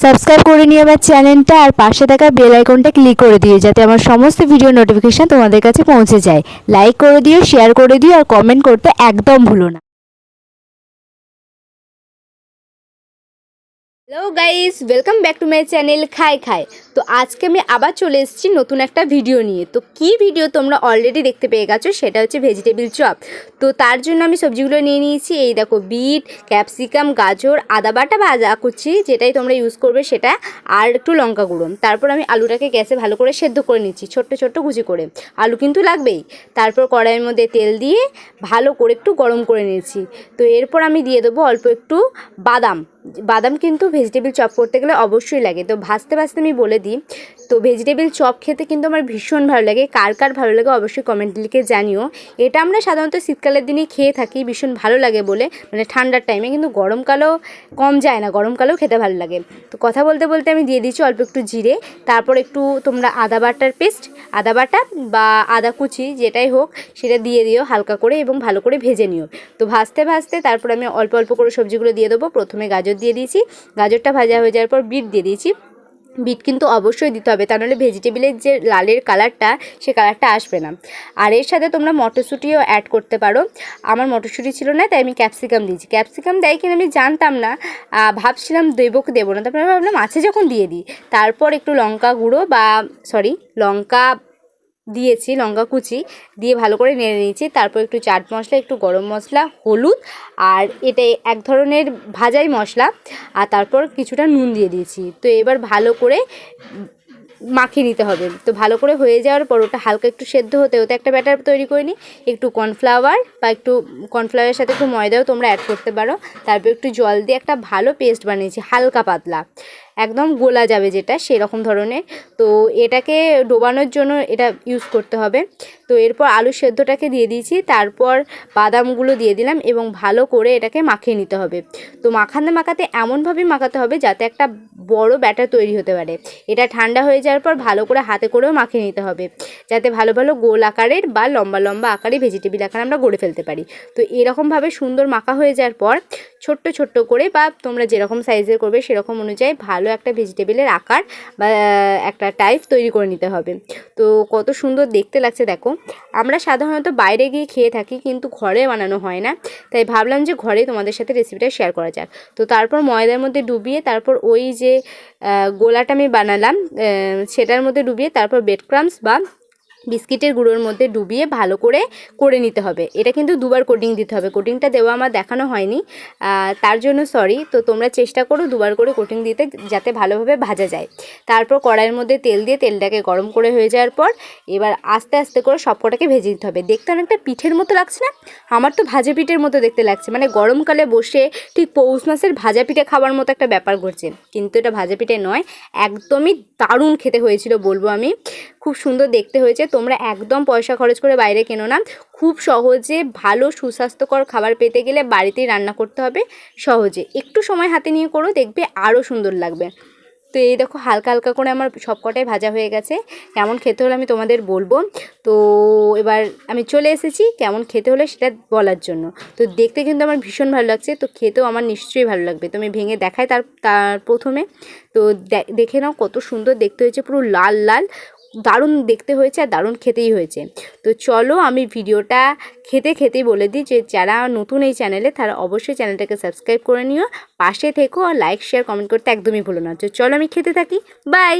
Subscribe করে নিয়ে আমার চ্যানেলটা আর পাশে থাকা বেল আইকনটা ক্লিক করে দিও, যাতে আমার সমস্ত ভিডিও নোটিফিকেশান তোমাদের কাছে পৌঁছে যায়। লাইক করে দিও শেয়ার করে দিও আর কমেন্ট করতে একদম ভুলো না। Hello guys welcome back to my channel খাই খাই তো আজকে আমি আবার চলে এসেছি নতুন একটা ভিডিও নিয়ে। তো কি ভিডিও তোমরা অলরেডি দেখতে পেয়ে গেছো? সেটা হচ্ছে ভেজিটেবিল চপ তো তার জন্য আমি সবজিগুলো নিয়ে নিয়েছি। এই দেখো, বিট ক্যাপসিকাম গাজর, আদা বাটা বা আদা কুচি যেটাই তোমরা ইউজ করবে সেটা, আর একটু লঙ্কা গুঁড়ো। তারপর আমি আলুটাকে গ্যাসে ভালো করে সেদ্ধ করে নিচ্ছি, ছোট্ট ছোট্ট কুচি করে। আলু কিন্তু লাগবেই। তারপর কড়াইয়ের মধ্যে তেল দিয়ে ভালো করে একটু গরম করে নিয়েছি। তো এরপর আমি দিয়ে দেবো অল্প একটু বাদাম। বাদাম কিন্তু ভেজিটেবিল চপ করতে গেলে অবশ্যই লাগে। তো ভাজতে ভাজতে আমি বলে দিই, তো ভেজিটেবিল চপ খেতে কিন্তু আমার ভীষণ ভালো লাগে। কার কার ভালো লাগে অবশ্যই কমেন্ট লিখে জানিও। এটা আমরা সাধারণত শীতকালের দিনে খেয়ে থাকি, ভীষণ ভালো লাগে বলে। মানে ঠান্ডার টাইমে কিন্তু গরমকালেও কম যায় না, গরমকালেও খেতে ভালো লাগে। তো কথা বলতে বলতে আমি দিয়ে দিচ্ছি অল্প একটু জিরে, তারপর একটু তোমরা আদা বাটার পেস্ট আদা বাটা বা আদা কুচি যেটাই হোক, সেটা দিয়ে দিও হালকা করে এবং ভালো করে ভেজে নিও। তো ভাজতে ভাজতে তারপর আমি অল্প অল্প করে সবজিগুলো দিয়ে দেবো। প্রথমে গাজর দিয়ে দিয়েছি। গাজরটা ভাজা হয়ে যাওয়ার পর বিট দিয়ে দিয়েছি। বিট কিন্তু অবশ্যই দিতে হবে, তা নাহলে ভেজিটেবিলের যে লালের কালারটা সে কালারটা আসবে না। আর এর সাথে তোমরা মটরশুঁটিও অ্যাড করতে পারো। আমার মটরশুঁটি ছিল না, তাই আমি ক্যাপসিকাম দিয়েছি। ক্যাপসিকাম দেয় কিনা আমি জানতাম না ভাবছিলাম দেবো কি দেবো না। তারপরে ভাবলাম মাছে যখন দিয়ে দিই। তারপর একটু লঙ্কা গুঁড়ো বা সরি লঙ্কা দিয়েছি লঙ্কা কুচি, দিয়ে ভালো করে নেড়ে নিয়েছি। তারপর একটু চাট মশলা, একটু গরম মশলা, হলুদ, আর এটা এক ধরনের ভাজাই মশলা, আর তারপর কিছুটা নুন দিয়ে দিয়েছি। তো এবার ভালো করে মাখিয়ে নিতে হবে। তো ভালো করে হয়ে যাওয়ার পর ওটা হালকা একটু সেদ্ধ হতে হতে একটা ব্যাটার তৈরি করে নিই। একটু কর্নফ্লাওয়ার বা একটু কর্নফ্লাওয়ারের সাথে একটু ময়দাও তোমরা অ্যাড করতে পারো। তারপর একটু জল দিয়ে একটা ভালো পেস্ট বানিয়েছি, হালকা পাতলা। একদম গোলা যাবে যেটা সেরকম ধরনের। তো এটাকে ডোবানোর জন্য এটা ইউজ করতে হবে। তো এরপর আলু সেদ্ধটাকে দিয়ে দিয়েছি, তারপর বাদামগুলো দিয়ে দিলাম এবং ভালো করে এটাকে মাখিয়ে নিতে হবে। তো মাখাতে মাখাতে এমনভাবে মাখাতে হবে যাতে একটা বড় ব্যাটার তৈরি হতে পারে। এটা ঠান্ডা হয়ে যাওয়ার পর ভালো করে হাতে করেও মাখিয়ে নিতে হবে। যাতে ভালো ভালো গোল আকারের বা লম্বা লম্বা আকারে ভেজিটেবিল আকার আমরা গড়ে ফেলতে পারি। তো এরকমভাবে সুন্দর মাখা হয়ে যাওয়ার পর ছোট্ট ছোট্ট করে বা তোমরা যেরকম সাইজের করবে সেরকম অনুযায়ী ভালো একটা ভেজিটেবলের আকার বা একটা টাইপ তৈরি করে নিতে হবে। তো কত সুন্দর দেখতে লাগছে, দেখো। আমরা সাধারণত বাইরে গিয়ে খেয়ে থাকি, কিন্তু ঘরে বানানো হয় না। তাই ভাবলাম যে ঘরে তোমাদের সাথে রেসিপিটা শেয়ার করা যাক। তো তারপর ময়দার মধ্যে ডুবিয়ে তারপর ওই যে গোলাটা আমি বানালাম সেটার মধ্যে ডুবিয়ে তারপর বেড ক্রামস বা বিস্কিটের গুঁড়োর মধ্যে ডুবিয়ে ভালো করে করে নিতে হবে। এটা কিন্তু দুবার কোটিং দিতে হবে। কোটিংটা দেওয়া আমার দেখানো হয়নি। তার জন্য সরি তো তোমরা চেষ্টা করো দুবার করে কোটিং দিতে যাতে ভালোভাবে ভাজা যায়। তারপর কড়াইয়ের মধ্যে তেল দিয়ে তেলটাকে গরম করে হয়ে যাওয়ার পর এবার আস্তে আস্তে করে সবকটাকে ভেজে দিতে হবে। দেখতে অনেকটা পিঠের মতো লাগছে না? আমার তো ভাজা পিঠের মতো দেখতে লাগছে। মানে গরমকালে বসে ঠিক পৌষ মাসের ভাজা পিঠে খাওয়ার মতো একটা ব্যাপার ঘটছে। কিন্তু এটা ভাজা পিঠে নয়, একদমই দারুণ খেতে হয়েছিল বলব আমি। খুব সুন্দর দেখতে হয়েছে। তোমরা একদম পয়সা খরচ করে বাইরে কেনো না। খুব সহজে ভালো সুস্বাস্থ্যকর খাবার পেতে গেলে বাড়িতেই রান্না করতে হবে সহজে। একটু সময় হাতে নিয়ে করো, দেখবে আরও সুন্দর লাগবে। তো এই দেখো হালকা হালকা করে আমার সবকটাই ভাজা হয়ে গেছে। কেমন খেতে হলে আমি তোমাদের বলব। তো এবার আমি চলে এসেছি কেমন খেতে হলে সেটা বলার জন্য। তো দেখতে কিন্তু আমার ভীষণ ভালো লাগছে। তো খেতেও আমার নিশ্চয়ই ভালো লাগবে। তো আমি ভেঙে দেখাই তার তার প্রথমে। তো দেখে নাও কত সুন্দর দেখতে হয়েছে। পুরো লাল লাল। দারুণ দেখতে হয়েছে আর দারুণ খেতেই হয়েছে। তো চলো আমি ভিডিওটা খেতে খেতে বলে দিই যে যারা নতুন এই চ্যানেলে তারা অবশ্যই চ্যানেলটাকে সাবস্ক্রাইব করে নিও। পাশে থেকো আর লাইক শেয়ার কমেন্ট করতে একদমই ভুলো না। তো চলো আমি খেতে থাকি। বাই